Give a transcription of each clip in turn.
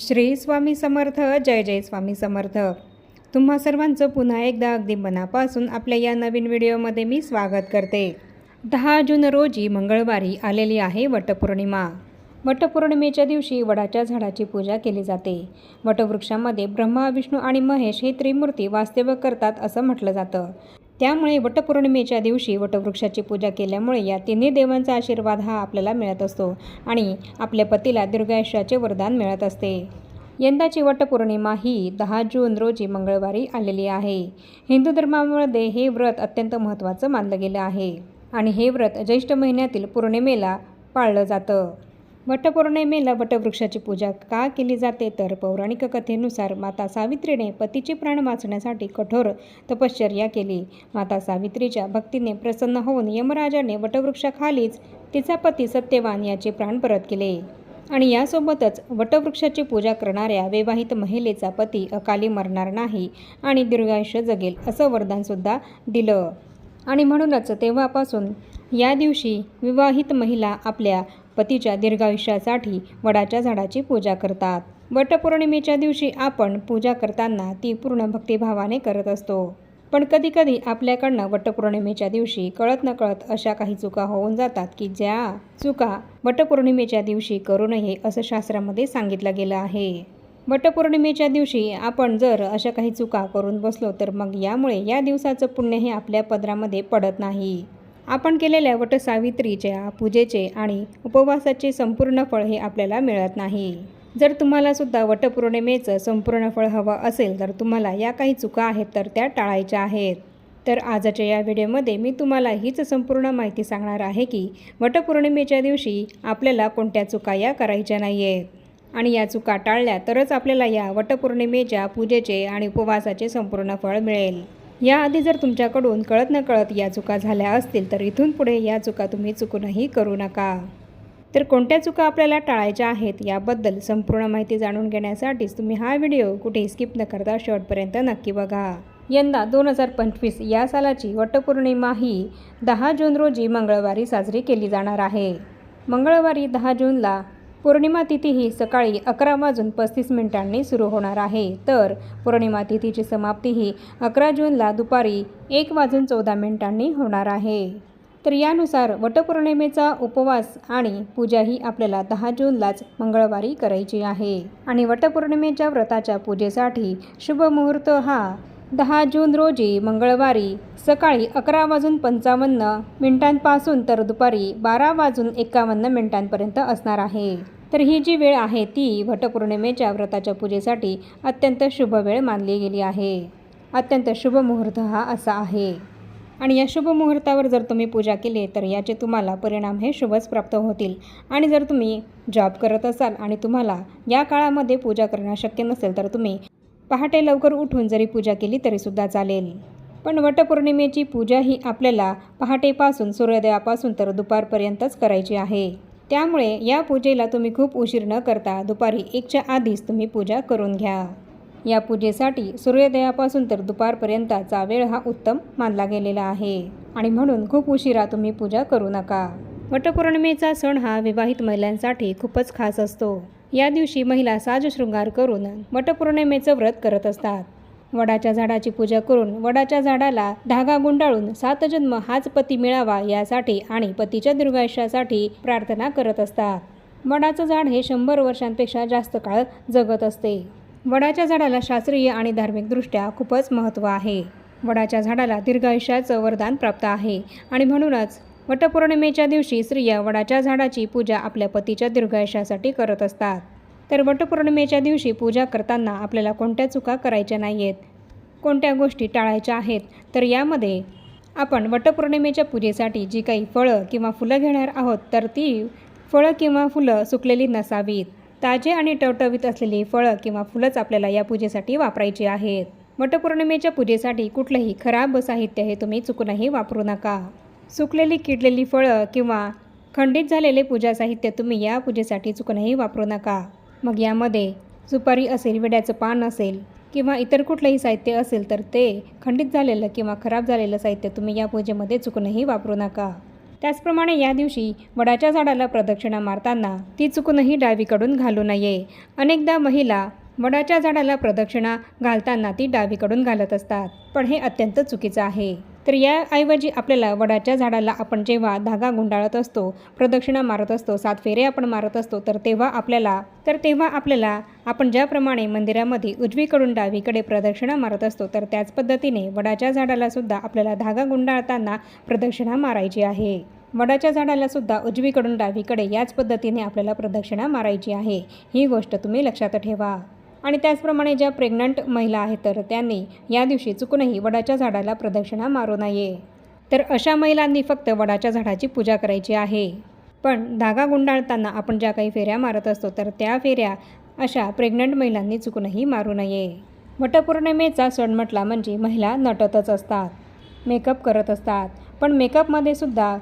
श्री स्वामी समर्थ जय जय स्वामी समर्थ. तुम्हा सर्वांचं पुन्हा एकदा अगदी मनापासून आपल्या या नवीन व्हिडिओमध्ये मी स्वागत करते. दहा जून रोजी मंगळवारी आलेली आहे वटपौर्णिमा. वटपौर्णिमेच्या दिवशी वडाच्या झाडाची पूजा केली जाते. वटवृक्षामध्ये ब्रह्मा विष्णू आणि महेश हे त्रिमूर्ती वास्तव्य करतात असं म्हटलं जातं. त्यामुळे वटपौर्णिमेच्या दिवशी वटवृक्षाची पूजा केल्यामुळे या तिन्ही देवांचा आशीर्वाद हा आपल्याला मिळत असतो आणि आपल्या पतीला दीर्घायुष्याचे वरदान मिळत असते. यंदाची वटपौर्णिमा ही दहा जून रोजी मंगळवारी आलेली आहे. हिंदू धर्मामध्ये हे व्रत अत्यंत महत्त्वाचं मानलं गेलं आहे आणि हे व्रत ज्येष्ठ महिन्यातील पौर्णिमेला पाळलं जातं. वटपौर्णिमेला वटवृक्षाची पूजा का केली जाते? तर पौराणिक कथेनुसार माता सावित्रीने पतीचे प्राण वाचण्यासाठी कठोर तपश्चर्या केली. माता सावित्रीच्या भक्तीने प्रसन्न होऊन यमराजाने वटवृक्षाखालीच तिचा पती सत्यवान याचे प्राण परत केले. आणि यासोबतच वटवृक्षाची पूजा करणाऱ्या विवाहित महिलेचा पती अकाली मरणार नाही आणि दीर्घायुष्य जगेल असं वरदानसुद्धा दिलं. आणि म्हणूनच तेव्हापासून या दिवशी विवाहित महिला आपल्या पतीच्या दीर्घायुष्यासाठी वडाच्या झाडाची पूजा करतात. वटपौर्णिमेच्या दिवशी आपण पूजा करताना ती पूर्ण भक्तिभावाने करत असतो. पण कधीकधी आपल्याकडनं वटपौर्णिमेच्या दिवशी कळत नकळत अशा काही चुका होऊन जातात की ज्या चुका वटपौर्णिमेच्या दिवशी करू नये असं शास्त्रामध्ये सांगितलं गेलं आहे. वटपौर्णिमेच्या दिवशी आपण जर अशा काही चुका करून बसलो तर मग यामुळे या दिवसाचं पुण्य हे आपल्या पदरामध्ये पडत नाही. आपण केलेल्या वटसावित्रीच्या पूजेचे आणि उपवासाचे संपूर्ण फळ हे आपल्याला मिळत नाही. जर तुम्हाला सुद्धा वटपौर्णिमेचं संपूर्ण फळ हवं असेल तर तुम्हाला या काही चुका आहेत तर त्या टाळायच्या आहेत. तर आजच्या या व्हिडिओमध्ये मी तुम्हाला हीच संपूर्ण माहिती सांगणार आहे की वटपौर्णिमेच्या दिवशी आपल्याला कोणत्या चुका या करायच्या नाही आहेत आणि या चुका टाळल्या तरच आपल्याला या वटपौर्णिमेच्या पूजेचे आणि उपवासाचे संपूर्ण फळ मिळेल. याआधी जर तुमच्याकडून कळत नकळत या चुका झाल्या असतील तर इथून पुढे या चुका तुम्ही चुकूनही करू नका. तर कोणत्या चुका आपल्याला टाळायच्या आहेत याबद्दल संपूर्ण माहिती जाणून घेण्यासाठीच तुम्ही हा व्हिडिओ कुठे स्किप न करता शेवटपर्यंत नक्की बघा. यंदा दोन हजार पंचवीस या सालाची वटपौर्णिमा ही दहा जून रोजी मंगळवारी साजरी केली जाणार आहे. मंगळवारी दहा जूनला पौर्णिमा तिथी ही सकाळी अकरा वाजून पस्तीस मिनिटांनी सुरू होणार आहे. तर पौर्णिमा तिथीची समाप्ती ही अकरा जूनला दुपारी एक वाजून चौदा मिनिटांनी होणार आहे. तर यानुसार वटपौर्णिमेचा उपवास आणि पूजा ही आपल्याला दहा जूनलाच मंगळवारी करायची आहे. आणि वटपौर्णिमेच्या व्रताच्या पूजेसाठी शुभ मुहूर्त हा दहा जून रोजी मंगळवारी सकाळी अकरा वाजून पंचावन्न मिनिटांपासून तर दुपारी बारा वाजून एकावन्न मिनिटांपर्यंत असणार आहे. तर ही जी वेळ आहे ती वटपौर्णिमेच्या व्रताच्या पूजेसाठी अत्यंत शुभ वेळ मानली गेली आहे. अत्यंत शुभ मुहूर्त हा असा आहे. आणि या शुभ मुहूर्तावर जर तुम्ही पूजा केली तर याचे तुम्हाला परिणाम हे शुभच प्राप्त होतील. आणि जर तुम्ही जॉब करत असाल आणि तुम्हाला या काळामध्ये पूजा करणं शक्य नसेल तर तुम्ही पहाटे लवकर उठून जरी पूजा केली तरीसुद्धा चालेल. पण वटपौर्णिमेची पूजा ही आपल्याला पहाटेपासून सूर्योदयापासून तर दुपारपर्यंतच करायची आहे. त्यामुळे या पूजेला तुम्ही खूप उशीर न करता दुपारी एकच्या आधीच तुम्ही पूजा करून घ्या. या पूजेसाठी सूर्योदयापासून तर दुपारपर्यंतचा वेळ हा उत्तम मानला गेलेला आहे आणि म्हणून खूप उशिरा तुम्ही पूजा करू नका. वटपौर्णिमेचा सण हा विवाहित महिलांसाठी खूपच खास असतो. या दिवशी महिला साजशृंगार करून वटपौर्णिमेचं व्रत करत असतात. वडाच्या झाडाची पूजा करून वडाच्या झाडाला धागा गुंडाळून सात जन्म हाच पती मिळावा यासाठी आणि पतीच्या दीर्घायुष्यासाठी प्रार्थना करत असतात. वडाचं झाड हे शंभर वर्षांपेक्षा जास्त काळ जगत असते. वडाच्या झाडाला शास्त्रीय आणि धार्मिकदृष्ट्या खूपच महत्त्व आहे. वडाच्या झाडाला दीर्घायुष्याचं वरदान प्राप्त आहे आणि म्हणूनच वटपौर्णिमेच्या दिवशी स्त्रिया वडाच्या झाडाची पूजा आपल्या पतीच्या दीर्घायुष्यासाठी करत असतात. तर वटपौर्णिमेच्या दिवशी पूजा करताना आपल्याला कोणत्या चुका करायच्या नाही आहेत कोणत्या गोष्टी टाळायच्या आहेत? तर यामध्ये आपण वटपौर्णिमेच्या पूजेसाठी जी काही फळं किंवा फुलं घेणार आहोत तर ती फळं किंवा फुलं सुकलेली नसावीत. ताजे आणि टवटवीत असलेली फळं किंवा फुलंच आपल्याला या पूजेसाठी वापरायची आहेत. वटपौर्णिमेच्या पूजेसाठी कुठलंही खराब साहित्य हे तुम्ही चुकूनही वापरू नका. सुकलेली किडलेली फळं किंवा खंडित झालेले पूजा साहित्य तुम्ही या पूजेसाठी चुकूनही वापरू नका. मग यामध्ये सुपारी असेल विड्याचं पान असेल किंवा इतर कुठलंही साहित्य असेल तर ते खंडित झालेलं किंवा खराब झालेलं साहित्य तुम्ही या पूजेमध्ये चुकूनही वापरू नका. त्याचप्रमाणे या दिवशी वडाच्या झाडाला प्रदक्षिणा मारताना ती चुकूनही डावीकडून घालू नये. अनेकदा महिला वडाच्या झाडाला प्रदक्षिणा घालताना ती डावीकडून घालत असतात पण हे अत्यंत चुकीचं आहे. तर याऐवजी आपल्याला वडाच्या झाडाला आपण जेव्हा धागा गुंडाळत असतो प्रदक्षिणा मारत असतो सात फेरे आपण मारत असतो तर तेव्हा आपल्याला तर तेव्हा आपल्याला आपण ज्याप्रमाणे मंदिरामध्ये उजवीकडून डावीकडे प्रदक्षिणा मारत असतो तर त्याच पद्धतीने वडाच्या झाडाला सुद्धा आपल्याला धागा गुंडाळताना प्रदक्षिणा मारायची आहे. वडाच्या झाडाला सुद्धा उजवीकडून डावीकडे याच पद्धतीने आपल्याला प्रदक्षिणा मारायची आहे. ही गोष्ट तुम्ही लक्षात ठेवा. आणि त्याचप्रमाणे ज्या प्रेग्नंट महिला आहेत तर त्यांनी या दिवशी चुकूनही वडाच्या झाडाला प्रदक्षिणा मारू नये. तर अशा महिलांनी फक्त वडाच्या झाडाची पूजा करायची आहे. पण धागा गुंडाळताना आपण ज्या काही फेऱ्या मारत असतो तर त्या फेऱ्या अशा प्रेग्नंट महिलांनी चुकूनही मारू नये. वटपौर्णिमेचा सण म्हटला म्हणजे महिला नटतच असतात मेकअप करत असतात. पण मेकअपमध्ये सुद्धा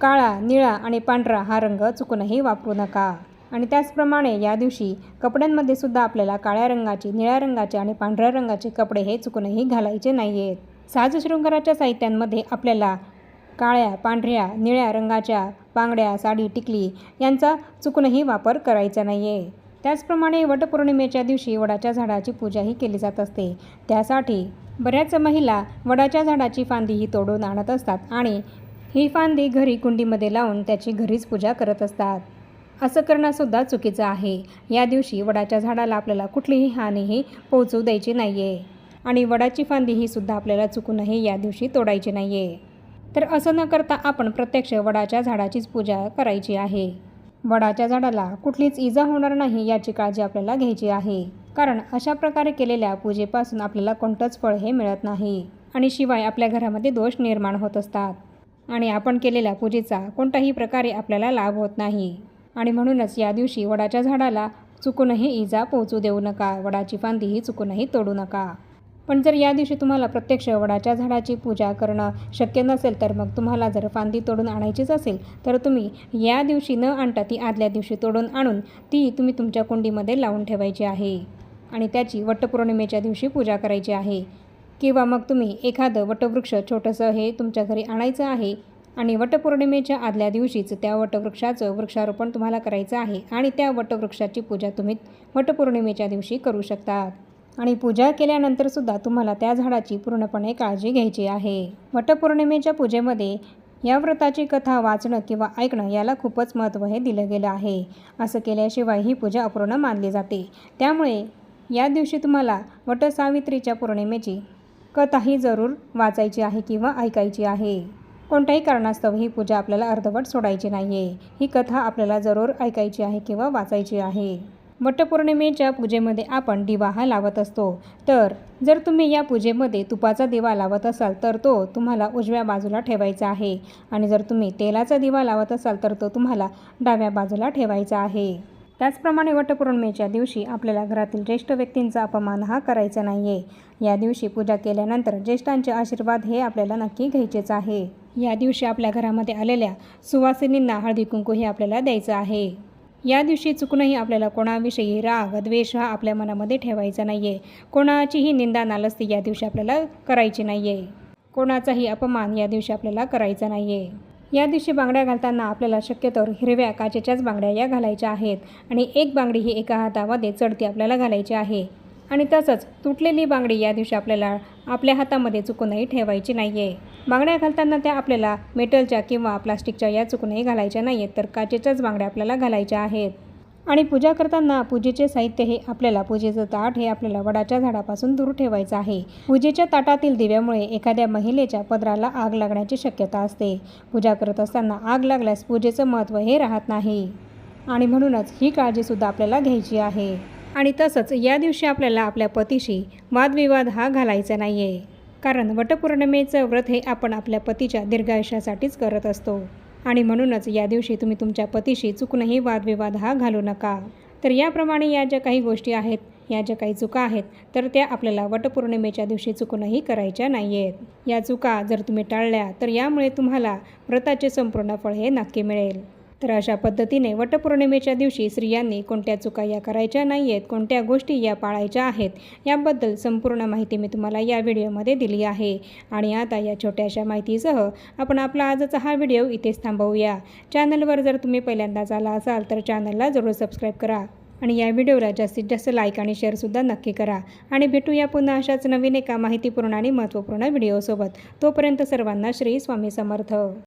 काळा निळा आणि पांढरा हा रंग चुकूनही वापरू नका. आणि त्याचप्रमाणे या दिवशी कपड्यांमध्ये सुद्धा आपल्याला काळ्या रंगाची निळ्या रंगाचे आणि पांढऱ्या रंगाचे कपडे हे चुकूनही घालायचे नाही आहेत साजशृंगाराच्या साहित्यांमध्ये आपल्याला काळ्या पांढऱ्या निळ्या रंगाच्या बांगड्या साडी टिकली यांचा चुकूनही वापर करायचा नाही आहे त्याचप्रमाणे वटपौर्णिमेच्या दिवशी वडाच्या झाडाची पूजाही केली जात असते. त्यासाठी बऱ्याच महिला वडाच्या झाडाची फांदीही तोडून आणत असतात आणि ही फांदी घरी कुंडीमध्ये लावून त्याची घरीच पूजा करत असतात. असं करणंसुद्धा चुकीचं आहे. या दिवशी वडाच्या झाडाला आपल्याला कुठलीही हानीही पोहोचू द्यायची नाही आहे आणि वडाची फांदी ही सुद्धा आपल्याला चुकूनही या दिवशी तोडायची नाही आहे तर असं न करता आपण प्रत्यक्ष वडाच्या झाडाचीच पूजा करायची आहे. वडाच्या झाडाला कुठलीच इजा होणार नाही याची काळजी आपल्याला घ्यायची आहे. कारण अशा प्रकारे केलेल्या पूजेपासून आपल्याला कोणतंच फळ हे मिळत नाही. आणि शिवाय आपल्या घरामध्ये दोष निर्माण होत असतात. आणि आपण केलेल्या पूजेचा कोणत्याही प्रकारे आपल्याला लाभ होत नाही. आणि म्हणूनच या दिवशी वडाच्या झाडाला चुकूनही इजा पोहोचू देऊ नका. वडाची फांदीही चुकूनही तोडू नका. पण जर या दिवशी तुम्हाला प्रत्यक्ष वडाच्या झाडाची पूजा करणं शक्य नसेल तर मग तुम्हाला जर फांदी तोडून आणायचीच असेल तर तुम्ही या दिवशी न आणता ती आदल्या दिवशी तोडून आणून ती तुम्ही तुमच्या कुंडीमध्ये लावून ठेवायची आहे. आणि त्याची वटपौर्णिमेच्या दिवशी पूजा करायची आहे. किंवा मग तुम्ही एखादं वटवृक्ष छोटंसं हे तुमच्या घरी आणायचं आहे आणि वटपौर्णिमेच्या आदल्या दिवशीच त्या वटवृक्षाचं वृक्षारोपण तुम्हाला करायचं आहे आणि त्या वटवृक्षाची पूजा तुम्ही वटपौर्णिमेच्या दिवशी करू शकता आणि पूजा केल्यानंतर सुद्धा तुम्हाला त्या झाडाची पूर्णपणे काळजी घ्यायची आहे. वटपौर्णिमेच्या पूजेमध्ये या व्रताची कथा वाचणं किंवा ऐकणं याला खूपच महत्त्व हे दिलं गेलं आहे. असं केल्याशिवाय ही पूजा अपूर्ण मानली जाते. त्यामुळे या दिवशी तुम्हाला वटसावित्रीच्या पौर्णिमेची कथाही जरूर वाचायची आहे किंवा ऐकायची आहे. कोणत्याही कारणास्तव ही पूजा आपल्याला अर्धवट सोडायची नाही आहे ही कथा आपल्याला जरूर ऐकायची आहे किंवा वाचायची आहे. वटपौर्णिमेच्या पूजेमध्ये आपण दिवा हा लावत असतो. तर जर तुम्ही या पूजेमध्ये तुपाचा दिवा लावत असाल तर तो तुम्हाला उजव्या बाजूला ठेवायचा आहे. आणि जर तुम्ही तेलाचा दिवा लावत असाल तर तो तुम्हाला डाव्या बाजूला ठेवायचा आहे. त्याचप्रमाणे वटपौर्णिमेच्या दिवशी आपल्याला घरातील ज्येष्ठ व्यक्तींचा अपमान हा करायचा नाही आहे या दिवशी पूजा केल्यानंतर ज्येष्ठांचे आशीर्वाद हे आपल्याला नक्की घ्यायचेच आहे. या दिवशी आपल्या घरामध्ये आलेल्या सुवासिनींना हळदी कुंकू हे आपल्याला द्यायचं आहे. या दिवशी चुकूनही आपल्याला कोणाविषयी राग द्वेष हा आपल्या मनामध्ये ठेवायचा नाही आहे कोणाचीही निंदा नालस्ती या दिवशी आपल्याला करायची नाही आहे कोणाचाही अपमान या दिवशी आपल्याला करायचा नाही आहे या दिवशी बांगड्या घालताना आपल्याला शक्यतोवर हिरव्या काचेच्याच बांगड्या या घालायच्या आहेत आणि एक बांगडी ही एका हातामध्ये चढती आपल्याला घालायची आहे. आणि तसंच तुटलेली बांगडी या दिवशी आपल्याला आपल्या हातामध्ये चुकूनही ठेवायची नाही आहे बांगड्या घालताना त्या आपल्याला मेटलच्या किंवा प्लास्टिकच्या या चुकूनही घालायच्या नाही आहेत तर काचेच्याच बांगड्या आपल्याला घालायच्या आहेत. आणि पूजा करताना पूजेचे साहित्य हे आपल्याला पूजेचं ताट हे आपल्याला वडाच्या झाडापासून दूर ठेवायचं आहे. पूजेच्या ताटातील दिव्यामुळे एखाद्या महिलेच्या पदराला आग लागण्याची शक्यता असते. पूजा करत असताना आग लागल्यास पूजेचं महत्त्व हे राहत नाही. आणि म्हणूनच ही काळजीसुद्धा आपल्याला घ्यायची आहे. आणि तसंच या दिवशी आपल्याला आपल्या पतीशी वादविवाद हा घालायचा नाही आहे कारण वटपौर्णिमेचं व्रत हे आपण आपल्या पतीच्या दीर्घायुष्यासाठीच करत असतो. आणि म्हणूनच या दिवशी तुम्ही तुमच्या पतीशी चुकूनही वादविवाद हा घालू नका. तर याप्रमाणे या ज्या काही गोष्टी आहेत या ज्या काही चुका आहेत तर त्या आपल्याला वटपौर्णिमेच्या दिवशी चुकूनही करायच्या नाही आहेत या चुका जर तुम्ही टाळल्या तर यामुळे तुम्हाला व्रताचे संपूर्ण फळ हे नक्की मिळेल. तर अशा पद्धतीने वटपौर्णिमेच्या दिवशी स्त्रियांनी कोणत्या चुका या करायच्या नाही आहेत कोणत्या गोष्टी या पाळायच्या आहेत याबद्दल संपूर्ण माहिती मी तुम्हाला या व्हिडिओमध्ये दिली आहे. आणि आता या छोट्याशा माहितीसह आपण आपला आजचा हा व्हिडिओ इथेच थांबवूया. चॅनलवर जर तुम्ही पहिल्यांदाच आला असाल तर चॅनलला जरूर सबस्क्राईब करा आणि या व्हिडिओला जास्तीत जास्त लाईक आणि शेअरसुद्धा नक्की करा. आणि भेटूया पुन्हा अशाच नवीन एका माहितीपूर्ण आणि महत्त्वपूर्ण व्हिडिओसोबत. तोपर्यंत सर्वांना श्री स्वामी समर्थ.